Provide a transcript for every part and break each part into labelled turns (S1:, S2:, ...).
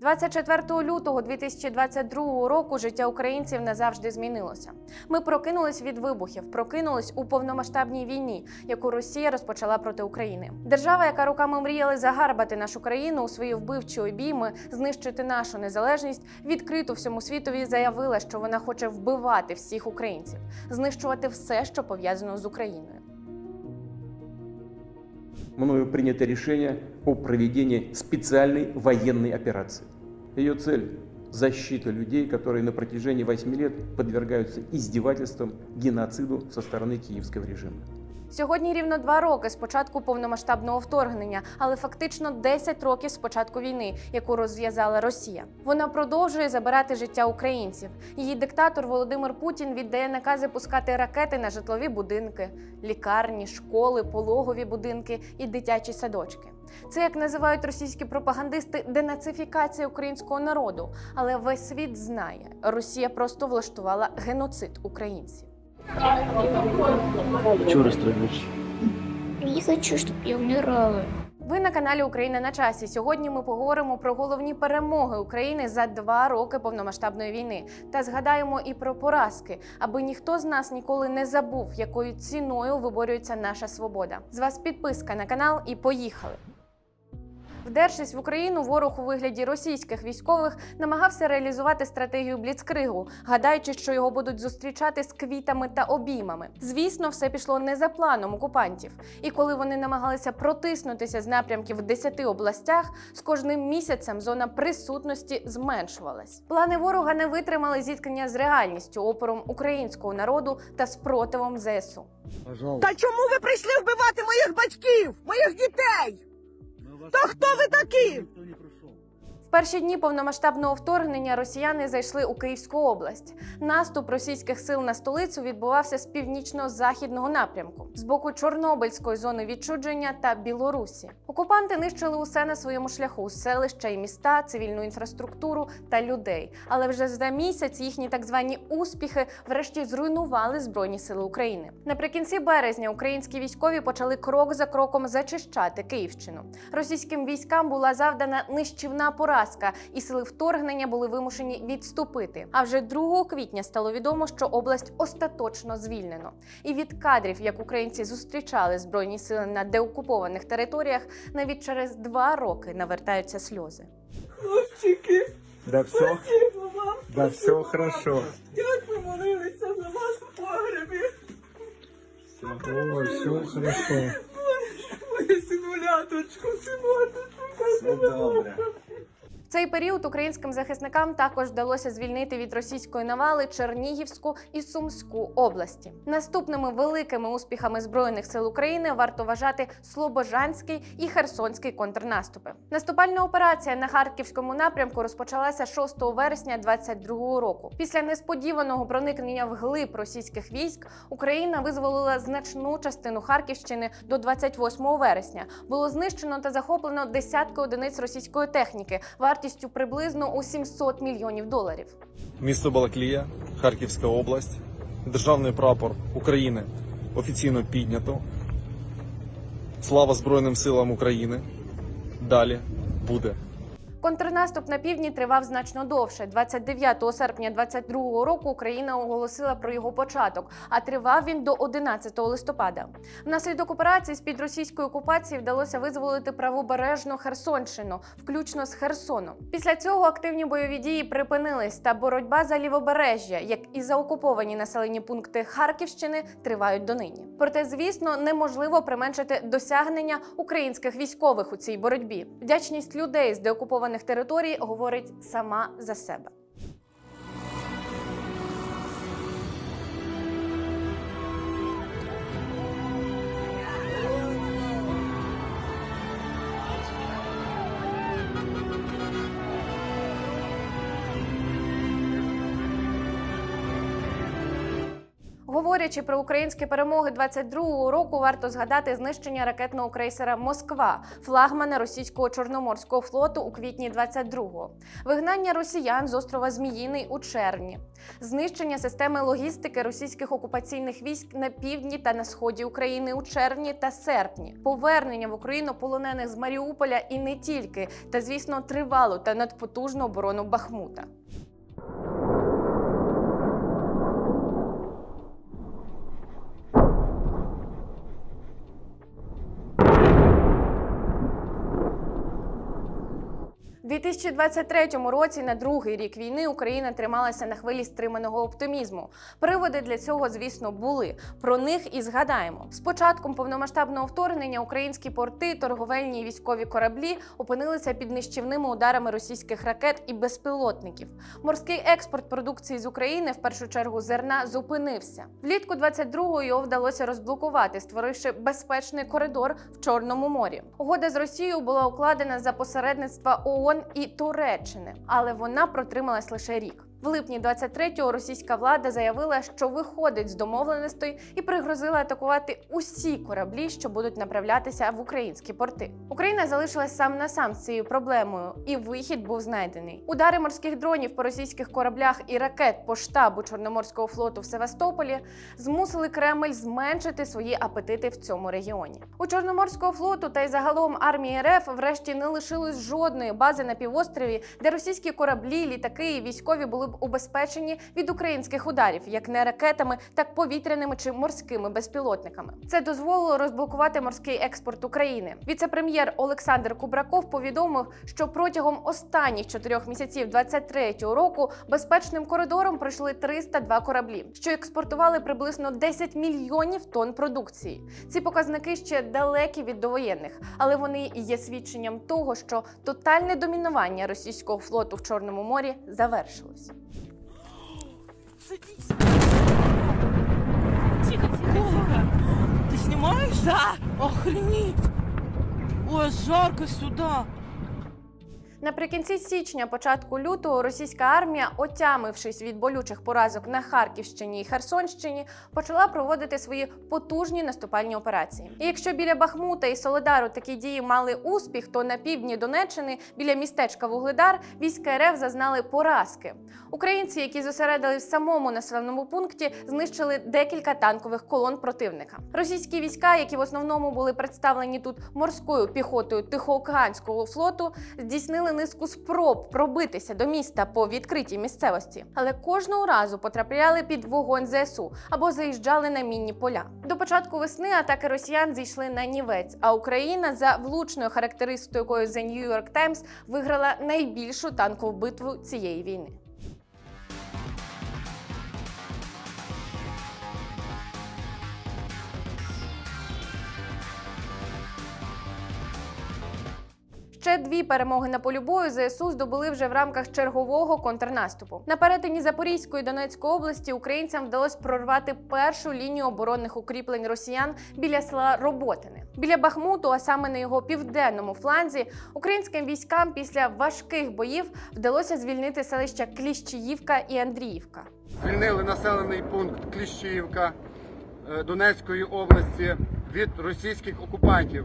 S1: 24 лютого 2022 року життя українців назавжди змінилося. Ми прокинулись від вибухів, прокинулись у повномасштабній війні, яку Росія розпочала проти України. Держава, яка руками мріяла загарбати нашу країну у свої вбивчі обійми, знищити нашу незалежність, відкрито всьому світові заявила, що вона хоче вбивати всіх українців, знищувати все, що пов'язано з Україною.
S2: Мною принято решение о проведении специальной военной операции. Ее цель – защита людей, которые на протяжении 8 лет подвергаются издевательствам, геноциду со стороны киевского режима.
S1: Сьогодні рівно два роки з початку повномасштабного вторгнення, але фактично 10 років з початку війни, яку розв'язала Росія. Вона продовжує забирати життя українців. Її диктатор Володимир Путін віддає накази пускати ракети на житлові будинки, лікарні, школи, пологові будинки і дитячі садочки. Це як називають російські пропагандисти денацифікація українського народу. Але весь світ знає, Росія просто влаштувала геноцид українців.
S3: Чего расстраиваешься?
S4: Не хочу, чтобы я умирала.
S1: Ви на каналі Україна на часі. Сьогодні ми поговоримо про головні перемоги України за два роки повномасштабної війни та згадаємо і про поразки, аби ніхто з нас ніколи не забув, якою ціною виборюється наша свобода. З вас підписка на канал і поїхали. Вдершись в Україну, ворог у вигляді російських військових намагався реалізувати стратегію Бліцкригу, гадаючи, що його будуть зустрічати з квітами та обіймами. Звісно, все пішло не за планом окупантів. І коли вони намагалися протиснутися з напрямків в 10 областях, з кожним місяцем зона присутності зменшувалась. Плани ворога не витримали зіткнення з реальністю, опором українського народу та спротивом ЗСУ.
S3: Пожалуйста.
S5: Та чому ви прийшли вбивати моїх батьків, моїх дітей? Та хто ви такі?
S1: В перші дні повномасштабного вторгнення росіяни зайшли у Київську область. Наступ російських сил на столицю відбувався з північно-західного напрямку, з боку Чорнобильської зони відчудження та Білорусі. Окупанти нищили усе на своєму шляху: селища і міста, цивільну інфраструктуру та людей. Але вже за місяць їхні так звані успіхи врешті зруйнували збройні сили України. Наприкінці березня українські військові почали крок за кроком зачищати Київщину. Російським військам була завдана нищівна поразка, і сили вторгнення були вимушені відступити. А вже 2 квітня стало відомо, що область остаточно звільнено. І від кадрів, як українці зустрічали збройні сили на деокупованих територіях, навіть через два роки навертаються сльози.
S5: Хлопчики,
S6: Да все,
S5: спасибо вам.
S6: да все хорошо.
S5: Як ви молилися за вас у погребі?
S6: Ой, все хорошо.
S5: Моя симуляточку, симуляточку.
S6: Все добре.
S1: Цей період українським захисникам також вдалося звільнити від російської навали Чернігівську і Сумську області. Наступними великими успіхами збройних сил України варто вважати Слобожанський і Херсонський контрнаступи. Наступальна операція на харківському напрямку розпочалася 6 вересня 2022 року. Після несподіваного проникнення в глиб російських військ Україна визволила значну частину Харківщини до 28 вересня. Було знищено та захоплено десятки одиниць російської техніки вартістю приблизно у 700 мільйонів доларів.
S7: Місто Балаклія, Харківська область, державний прапор України офіційно піднято. Слава Збройним силам України. Далі буде.
S1: Контрнаступ на півдні тривав значно довше. 29 серпня 2022 року Україна оголосила про його початок, а тривав він до 11 листопада. Внаслідок операції з під російської окупації вдалося визволити правобережну Херсонщину, включно з Херсоном. Після цього активні бойові дії припинились, та боротьба за лівобережжя, як і за окуповані населені пункти Харківщини, тривають донині. Проте, звісно, неможливо применшити досягнення українських військових у цій боротьбі. Вдячність людей з деокупованих територій говорить сама за себе. Говорячи про українські перемоги 22-го року, варто згадати знищення ракетного крейсера Москва, флагмана російського чорноморського флоту у квітні 22-го, вигнання росіян з острова Зміїний у червні, знищення системи логістики російських окупаційних військ на півдні та на сході України у червні та серпні, повернення в Україну полонених з Маріуполя і не тільки, та звісно, тривалу та надпотужну оборону Бахмута. 2023 році, на другий рік війни, Україна трималася на хвилі стриманого оптимізму. Приводи для цього, звісно, були. Про них і згадаємо. З початком повномасштабного вторгнення українські порти, торговельні і військові кораблі опинилися під нищівними ударами російських ракет і безпілотників. Морський експорт продукції з України, в першу чергу зерна, зупинився. Влітку 22-го його вдалося розблокувати, створивши безпечний коридор в Чорному морі. Угода з Росією була укладена за посередництва ООН і Туреччини, але вона протрималась лише рік. В липні 23-го російська влада заявила, що виходить з домовленостей і пригрозила атакувати усі кораблі, що будуть направлятися в українські порти. Україна залишилась сам на сам з цією проблемою, і вихід був знайдений. Удари морських дронів по російських кораблях і ракет по штабу Чорноморського флоту в Севастополі змусили Кремль зменшити свої апетити в цьому регіоні. У Чорноморського флоту та й загалом армії РФ врешті не лишилось жодної бази на півострові, де російські кораблі, літаки і військові були б убезпечені від українських ударів, як не ракетами, так повітряними чи морськими безпілотниками. Це дозволило розблокувати морський експорт України. Віце-прем'єр Олександр Кубраков повідомив, що протягом останніх чотирьох місяців 23-го року безпечним коридором пройшли 302 кораблі, що експортували приблизно 10 мільйонів тонн продукції. Ці показники ще далекі від довоєнних, але вони є свідченням того, що тотальне домінування російського флоту в Чорному морі завершилось.
S5: Садись. Тихо, тихо, тихо. Ты снимаешь? Да. Охренеть. Ой, жарко сюда.
S1: Наприкінці січня, початку лютого, російська армія, отямившись від болючих поразок на Харківщині і Херсонщині, почала проводити свої потужні наступальні операції. І якщо біля Бахмута і Соледару такі дії мали успіх, то на півдні Донеччини біля містечка Вугледар війська РФ зазнали поразки. Українці, які зосередились в самому населеному пункті, знищили декілька танкових колон противника. Російські війська, які в основному були представлені тут морською піхотою Тихоокеанського флоту, здійснили низку спроб пробитися до міста по відкритій місцевості, але кожного разу потрапляли під вогонь ЗСУ або заїжджали на мінні поля. До початку весни атаки росіян зійшли на нівець, а Україна за влучною характеристикою The New York Times виграла найбільшу танкову битву цієї війни. Ще дві перемоги на полі бою ЗСУ здобули вже в рамках чергового контрнаступу. На перетині Запорізької Донецької області українцям вдалося прорвати першу лінію оборонних укріплень росіян біля села Роботине. Біля Бахмуту, а саме на його південному фланзі, українським військам після важких боїв вдалося звільнити селища Кліщіївка і Андріївка.
S8: звільнили населений пункт Кліщіївка е, Донецької області від російських окупантів.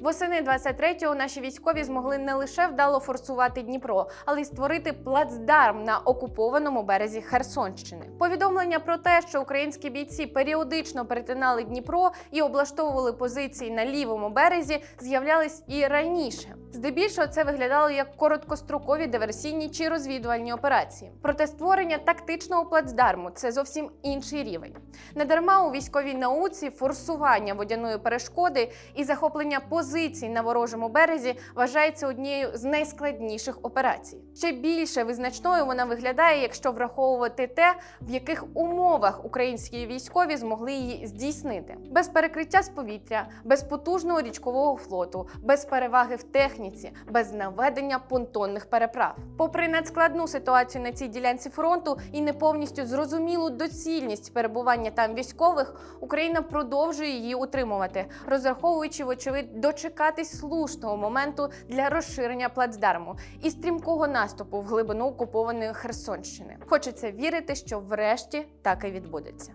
S1: Восени 23-го наші військові змогли не лише вдало форсувати Дніпро, але й створити плацдарм на окупованому березі Херсонщини. Повідомлення про те, що українські бійці періодично перетинали Дніпро і облаштовували позиції на лівому березі, з'являлись і раніше. Здебільшого це виглядало як короткострокові диверсійні чи розвідувальні операції. Проте створення тактичного плацдарму це зовсім інший рівень. Недарма у військовій науці форсування водяної перешкоди і захоплення позицій на ворожому березі вважається однією з найскладніших операцій. Ще більше визначною вона виглядає, якщо враховувати те, в яких умовах українські військові змогли її здійснити: без перекриття з повітря, без потужного річкового флоту, без переваги в техніці, без наведення понтонних переправ. Попри надскладну ситуацію на цій ділянці фронту і не повністю зрозумілу доцільність перебування там військових, Україна продовжує її утримувати, розраховуючи, вочевидь, дочекатись слушного моменту для розширення плацдарму і стрімкого наступу в глибину окупованої Херсонщини. Хочеться вірити, що врешті так і відбудеться.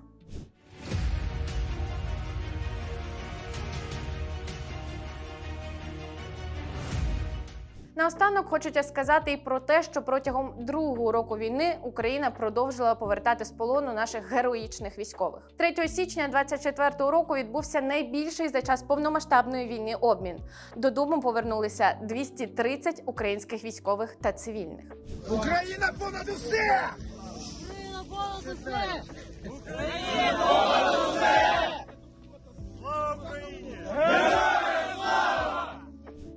S1: Наостанок хочеться сказати і про те, що протягом другого року війни Україна продовжила повертати з полону наших героїчних військових. 3 січня 24-го року відбувся найбільший за час повномасштабної війни обмін. Додому повернулися 230 українських військових та цивільних.
S6: Україна понад усе!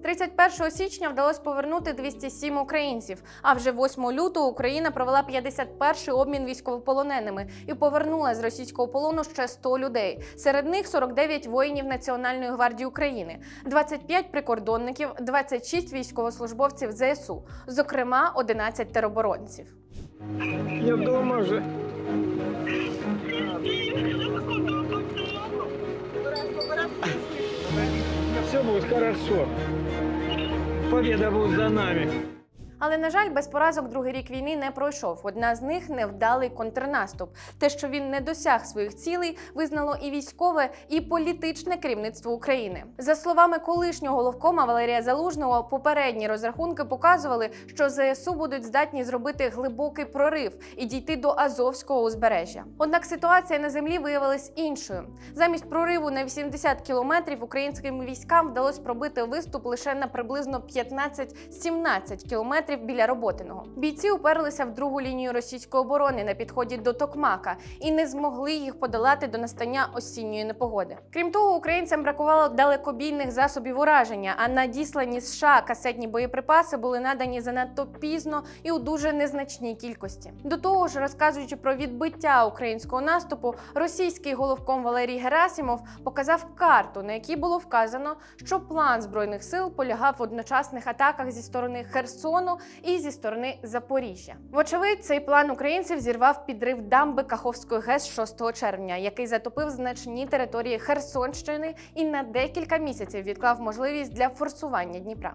S1: 31 січня вдалося повернути 207 українців. А вже 8 лютого Україна провела 51-й обмін військовополоненими і повернула з російського полону ще 100 людей. Серед них 49 воїнів Національної гвардії України, 25 прикордонників, 26 військовослужбовців ЗСУ, зокрема 11 тероборонців.
S6: Я дома же. Все будет хорошо. Победа будет за нами.
S1: Але на жаль, без поразок другий рік війни не пройшов. Одна з них невдалий контрнаступ. Те, що він не досяг своїх цілей, визнало і військове, і політичне керівництво України. За словами колишнього головкома Валерія Залужного, попередні розрахунки показували, що ЗСУ будуть здатні зробити глибокий прорив і дійти до Азовського узбережжя. Однак ситуація на землі виявилась іншою. Замість прориву на 80 кілометрів українським військам вдалося пробити виступ лише на приблизно 15-17 кілометрів біля Роботиного. Бійці уперлися в другу лінію російської оборони на підході до Токмака і не змогли їх подолати до настання осінньої непогоди. Крім того, українцям бракувало далекобійних засобів ураження, а надіслані США касетні боєприпаси були надані занадто пізно і у дуже незначній кількості. До того ж, розказуючи про відбиття українського наступу, російський головком Валерій Герасимов показав карту, на якій було вказано, що план збройних сил полягав в одночасних атаках зі сторони Херсону і зі сторони Запоріжжя. Вочевидь, цей план українців зірвав підрив дамби Каховської ГЕС 6 червня, який затопив значні території Херсонщини і на декілька місяців відклав можливість для форсування Дніпра.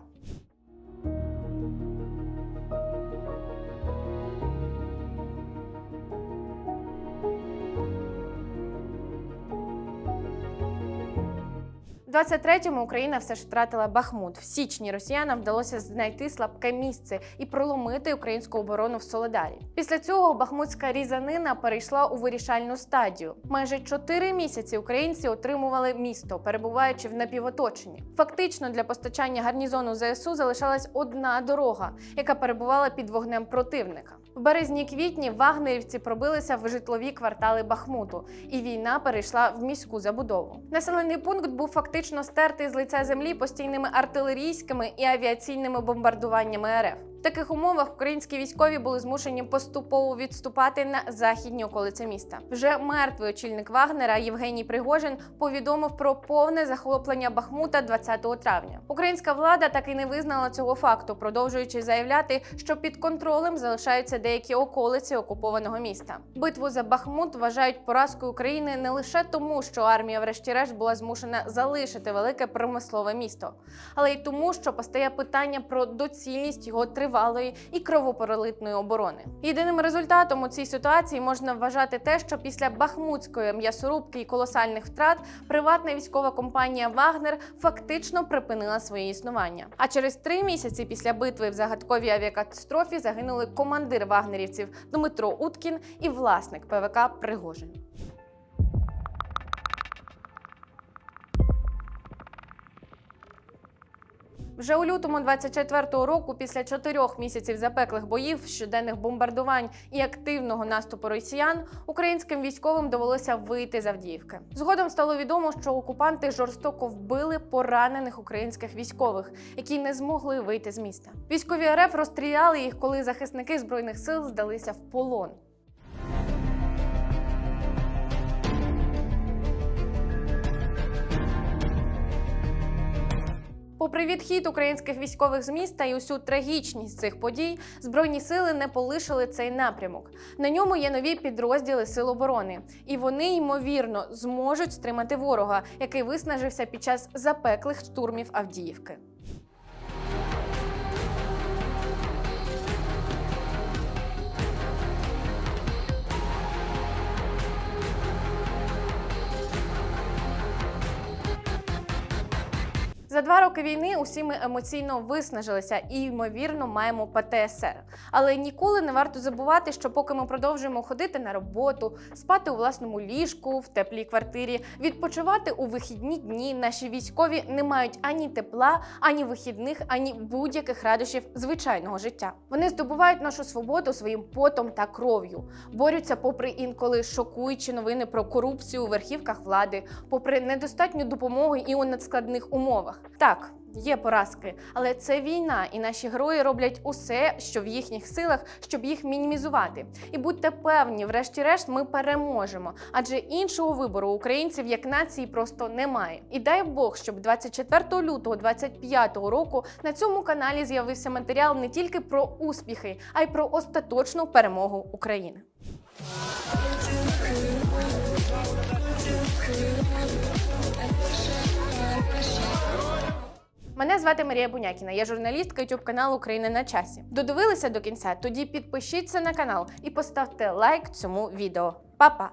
S1: 23-му Україна все ж втратила Бахмут. В січні росіянам вдалося знайти слабке місце і проломити українську оборону в Соледарі. Після цього бахмутська різанина перейшла у вирішальну стадію. Майже чотири місяці українці отримували місто, перебуваючи в напівоточенні. Фактично для постачання гарнізону ЗСУ залишалась одна дорога, яка перебувала під вогнем противника. В березні-квітні вагнерівці пробилися в житлові квартали Бахмуту, і війна перейшла в міську забудову. Населений пункт був фактично стертий з лиця землі постійними артилерійськими і авіаційними бомбардуваннями РФ. Таких умовах українські військові були змушені поступово відступати на західні околиці міста. Вже мертвий очільник Вагнера Євгеній Пригожин повідомив про повне захоплення Бахмута 20 травня. Українська влада так і не визнала цього факту, продовжуючи заявляти, що під контролем залишаються деякі околиці окупованого міста. Битву за Бахмут вважають поразкою України не лише тому, що армія, врешті-решт, була змушена залишити велике промислове місто, але й тому, що постає питання про доцільність його тривалої і кровопролитної оборони. Єдиним результатом у цій ситуації можна вважати те, що після бахмутської м'ясорубки і колосальних втрат приватна військова компанія Вагнер фактично припинила своє існування. А через три місяці після битви в загадковій авіакатастрофі загинули командир вагнерівців Дмитро Уткін і власник ПВК Пригожин. Вже у лютому 24-го року, після чотирьох місяців запеклих боїв, щоденних бомбардувань і активного наступу росіян, українським військовим довелося вийти з Авдіївки. Згодом стало відомо, що окупанти жорстоко вбили поранених українських військових, які не змогли вийти з міста. Військові РФ розстріляли їх, коли захисники збройних сил здалися в полон. Попри відхід українських військових з міста і усю трагічність цих подій, збройні сили не полишили цей напрямок. На ньому є нові підрозділи Сил оборони, і вони ймовірно зможуть стримати ворога, який виснажився під час запеклих штурмів Авдіївки. За два роки війни усі ми емоційно виснажилися і ймовірно маємо ПТСР. Але ніколи не варто забувати, що поки ми продовжуємо ходити на роботу, спати у власному ліжку в теплій квартирі, відпочивати у вихідні дні, наші військові не мають ані тепла, ані вихідних, ані будь-яких радощів звичайного життя. Вони здобувають нашу свободу своїм потом та кров'ю, борються попри інколи шокуючі новини про корупцію у верхівках влади, попри недостатню допомогу і у надскладних умовах. Так. Є поразки, але це війна, і наші герої роблять усе, що в їхніх силах, щоб їх мінімізувати. І будьте певні, врешті-решт, ми переможемо, адже іншого вибору українців як нації просто немає. І дай Бог, щоб 24 лютого 25 року на цьому каналі з'явився матеріал не тільки про успіхи, а й про остаточну перемогу України. Мене звати Марія Бунякіна, я журналістка youtube каналу Україна на часі. Додивилися до кінця? Тоді підпишіться на канал і поставте лайк цьому відео. Па-па!